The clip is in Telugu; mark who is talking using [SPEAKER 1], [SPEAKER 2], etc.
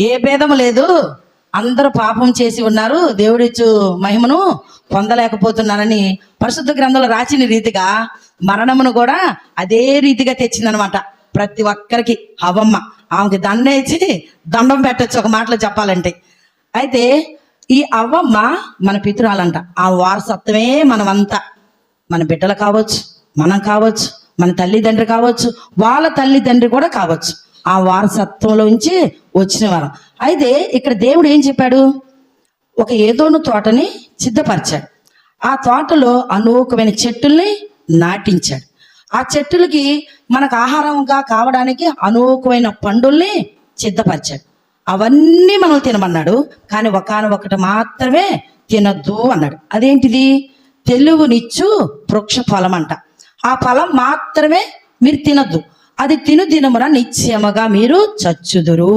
[SPEAKER 1] ఏ భేదం లేదు. అందరూ పాపం చేసి ఉన్నారు. దేవుడిచ్చు మహిమను పొందలేకపోతున్నారని పరిశుద్ధ గ్రంథంలో రాసిన రీతిగా మరణమును కూడా అదే రీతిగా తెచ్చిందనమాట ప్రతి ఒక్కరికి అవమ్మ. ఆమెకి దండ ఇచ్చి దండం పెట్టచ్చు ఒక మాటలో చెప్పాలంటే. అయితే ఈ అవ్వమ్మ మన పితురాలంట. ఆ వారసత్వమే మనమంతా. మన బిడ్డలు కావచ్చు మనం కావచ్చు మన తల్లిదండ్రి కావచ్చు వాళ్ళ తల్లిదండ్రి కూడా కావచ్చు. ఆ వారసత్వంలోంచి వచ్చిన వారం. అయితే ఇక్కడ దేవుడు ఏం చెప్పాడు? ఒక ఏదోను తోటని సిద్ధపరిచాడు. ఆ తోటలో అనూకమైన చెట్టుల్ని నాటించాడు. ఆ చెట్టులకి మనకు ఆహారంగా కావడానికి అనూకమైన పండుల్ని సిద్ధపరిచాడు. అవన్నీ మనం తినమన్నాడు కానీ ఒకనొకటి మాత్రమే తినద్దు అన్నాడు. అదేంటిది? తెలుగునిచ్చు వృక్ష ఫలం అంట ఆ ఫలం మాత్రమే మీరు తినద్దు. అది తిను దినమున నిశ్చయముగా మీరు చచ్చుదురు.